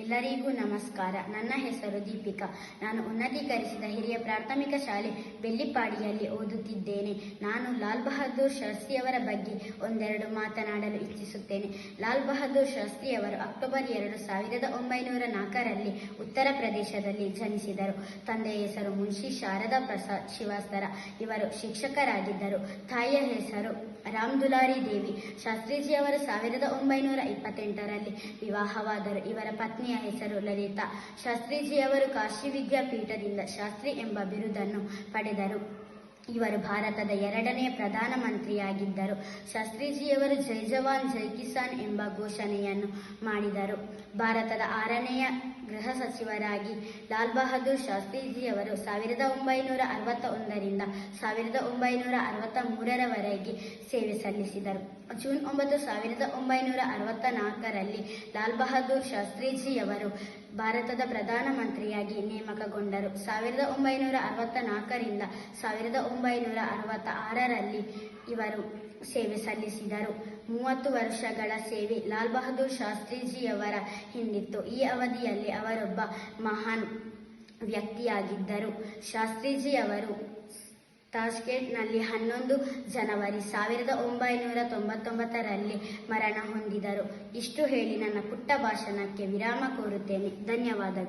ಎಲ್ಲರಿಗೂ ನಮಸ್ಕಾರ. ನನ್ನ ಹೆಸರು ದೀಪಿಕಾ. ನಾನು ಉನ್ನತೀಕರಿಸಿದ ಹಿರಿಯ ಪ್ರಾಥಮಿಕ ಶಾಲೆ ಬೆಳ್ಳಿಪಾಡಿಯಲ್ಲಿ ಓದುತ್ತಿದ್ದೇನೆ. ನಾನು ಲಾಲ್ ಬಹದ್ದೂರ್ ಶಾಸ್ತ್ರಿಯವರ ಬಗ್ಗೆ ಒಂದೆರಡು ಮಾತನಾಡಲು ಇಚ್ಛಿಸುತ್ತೇನೆ. ಲಾಲ್ ಬಹದ್ದೂರ್ ಶಾಸ್ತ್ರಿಯವರು ಅಕ್ಟೋಬರ್ ಎರಡು ಸಾವಿರದ ಒಂಬೈನೂರ ನಾಲ್ಕರಲ್ಲಿ ಉತ್ತರ ಪ್ರದೇಶದಲ್ಲಿ ಜನಿಸಿದರು. ತಂದೆಯ ಹೆಸರು ಮುನ್ಷಿ ಶಾರದಾ ಪ್ರಸಾದ್ ಶಿವಾಸ್ತರ ಇವರು ಶಿಕ್ಷಕರಾಗಿದ್ದರು. ತಾಯಿಯ ಹೆಸರು ರಾಮ್ ದುಲಾರಿ ದೇವಿ. ಶಾಸ್ತ್ರೀಜಿಯವರು ಸಾವಿರದ ಒಂಬೈನೂರ ಇಪ್ಪತ್ತೆಂಟರಲ್ಲಿ ವಿವಾಹವಾದರು. ಇವರ ಪತ್ನಿಯ ಹೆಸರು ಲಲಿತಾ. ಶಾಸ್ತ್ರೀಜಿಯವರು ಕಾಶಿ ವಿದ್ಯಾಪೀಠದಿಂದ ಶಾಸ್ತ್ರಿ ಎಂಬ ಬಿರುದನ್ನು ಪಡೆದರು. ಇವರು ಭಾರತದ ಎರಡನೆಯ ಪ್ರಧಾನಮಂತ್ರಿಯಾಗಿದ್ದರು ಶಾಸ್ತ್ರೀಜಿಯವರು ಜೈ ಜವಾನ್, ಜೈ ಕಿಸಾನ್ ಎಂಬ ಘೋಷಣೆಯನ್ನು ಮಾಡಿದರು. ಭಾರತದ ಆರನೆಯ ಗೃಹ ಸಚಿವರಾಗಿ ಲಾಲ್ ಬಹದ್ದೂರ್ ಶಾಸ್ತ್ರೀಜಿಯವರು ಸಾವಿರದ ಒಂಬೈನೂರ ಅರವತ್ತ ಒಂದರಿಂದ ಸಾವಿರದ ಒಂಬೈನೂರ ಅರವತ್ತ ಮೂರರವರೆಗೆ ಸೇವೆ ಸಲ್ಲಿಸಿದರು. ಜೂನ್ ಒಂಬತ್ತು ಸಾವಿರದ ಒಂಬೈನೂರ ಅರವತ್ತ ನಾಲ್ಕರಲ್ಲಿ ಲಾಲ್ ಬಹದ್ದೂರ್ ಶಾಸ್ತ್ರೀಜಿಯವರು ಭಾರತದ ಪ್ರಧಾನಮಂತ್ರಿಯಾಗಿ ನೇಮಕಗೊಂಡರು. ಸಾವಿರದ ಒಂಬೈನೂರ ಅರವತ್ತ ನಾಲ್ಕರಿಂದ ಸಾವಿರದ ಒಂಬೈನೂರ ಅರವತ್ತ ಆರರಲ್ಲಿ ಇವರು ಸೇವೆ ಸಲ್ಲಿಸಿದರು. ಮೂವತ್ತು ವರ್ಷಗಳ ಸೇವೆ ಲಾಲ್ ಬಹದ್ದೂರ್ ಶಾಸ್ತ್ರೀಜಿಯವರ ಹಿಂದಿತ್ತು. ಈ ಅವಧಿಯಲ್ಲಿ ಅವರೊಬ್ಬ ಮಹಾನ್ ವ್ಯಕ್ತಿಯಾಗಿದ್ದರು. ಶಾಸ್ತ್ರೀಜಿಯವರು ತಾಷ್ಕೆಟ್ನಲ್ಲಿ ಹನ್ನೊಂದು ಜನವರಿ ಸಾವಿರದ ಒಂಬೈನೂರ ತೊಂಬತ್ತೊಂಬತ್ತರಲ್ಲಿ ಮರಣ ಹೊಂದಿದರು. ಇಷ್ಟು ಹೇಳಿ ನನ್ನ ಪುಟ್ಟ ಭಾಷಣಕ್ಕೆ ವಿರಾಮ ಕೋರುತ್ತೇನೆ. ಧನ್ಯವಾದಗಳು.